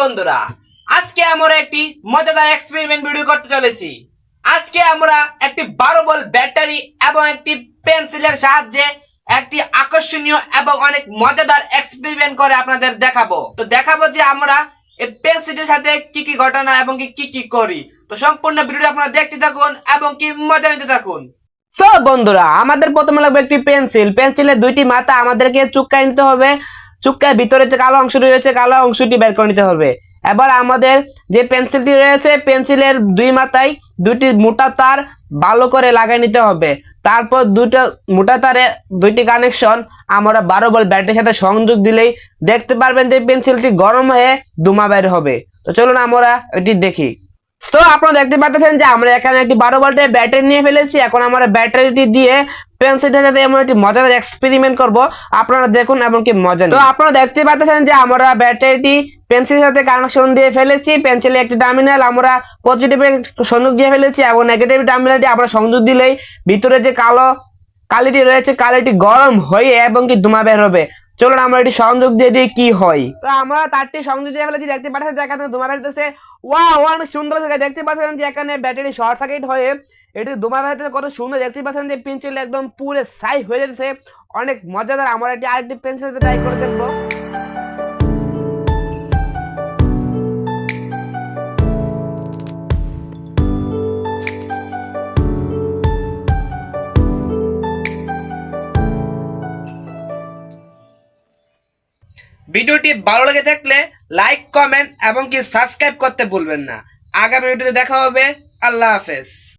বন্ধুরা, আজকে আমরা একটি মজাদার এক্সপেরিমেন্ট ভিডিও করতে চলেছি। আজকে আমরা একটি বারো বল ব্যাটারি এবং একটি পেন্সিলের সাহায্যে একটি আকর্ষণীয় এবং অনেক মজাদার এক্সপেরিমেন্ট করে আপনাদের দেখাবো। তো দেখাবো যে আমরা এই পেন্সিলের সাথে কি কি ঘটনা এবং কি কি করি। তো সম্পূর্ণ ভিডিওটা আপনারা দেখতে থাকুন এবং কি মজা নিতে থাকুন। সো বন্ধুরা, আমাদের প্রথমে লাগবে একটি পেন্সিল পেন্সিলের দুইটি মাথা আমাদেরকে চুক্কায় নিতে হবে। চুক্কার ভিতরে যে কালো অংশটি রয়েছে, কালো অংশটি বের করে নিতে হবে। এবার আমাদের যে পেন্সিলটি রয়েছে, পেন্সিলের দুই মাথায় দুইটি মোটা তার ভালো করে লাগাই নিতে হবে। তারপর দুটো মোটা তারে দুইটি কানেকশন আমরা বারো বল ব্যাটের সাথে সংযোগ দিলেই দেখতে পারবেন যে পেন্সিলটি গরম হয়ে ধুমা বের হবে। তো চলুন আমরা এটি দেখি। তো আপনারা দেখতে পাচ্ছেন যে আমরা এখানে একটি বারো ভোল্টের ব্যাটারি নিয়ে ফেলেছি। এখন আমরা ব্যাটারিটি দিয়ে পেন্সিলটার সাথে এমন একটি মজাদার এক্সপেরিমেন্ট করব। আপনারা দেখুন এবং কি মজা তো আপনারা দেখতে পাচ্ছেন যে আমরা ব্যাটারিটি পেন্সিলের সাথে কানেকশন দিয়ে ফেলেছি। পেন্সিলে একটি টার্মিনাল আমরা পজিটিভ সংযোগ দিয়ে ফেলেছি এবং নেগেটিভ টার্মিনালটি আমরা সংযোগ দিলেই ভিতরে যে কালো কালিটি রয়েছে, কালিটি গরম হয়ে এবং কি ধুমা বের হবে। চলুন আমরা এটি সংযোগ দিয়ে দিই, কি হয়? তো আমরা তারটি সংযোগ দিয়ে ফেলেছি, দেখতে পাচ্ছেন যে এখানে ধুমা বেরোতেছে ওয়া অনেক সুন্দর লাগে দেখতে পাচ্ছেন যে এখানে ব্যাটারি শর্ট সার্কিট হয়ে এটি ধুমা বেরোতেছে কত সুন্দর, দেখতে পাচ্ছেন যে পেন্সিল একদম পুরো সাই হয়ে যাচ্ছে। অনেক মজাদার, আমরা এটি আরেকটি পেন্সিল ট্রাই করে দেখব। ভিডিওটি ভালো লেগে থাকলে লাইক, কমেন্ট এবং কি সাবস্ক্রাইব করতে ভুলবেন না। আগামী ভিডিওতে দেখা হবে। আল্লাহ হাফেজ।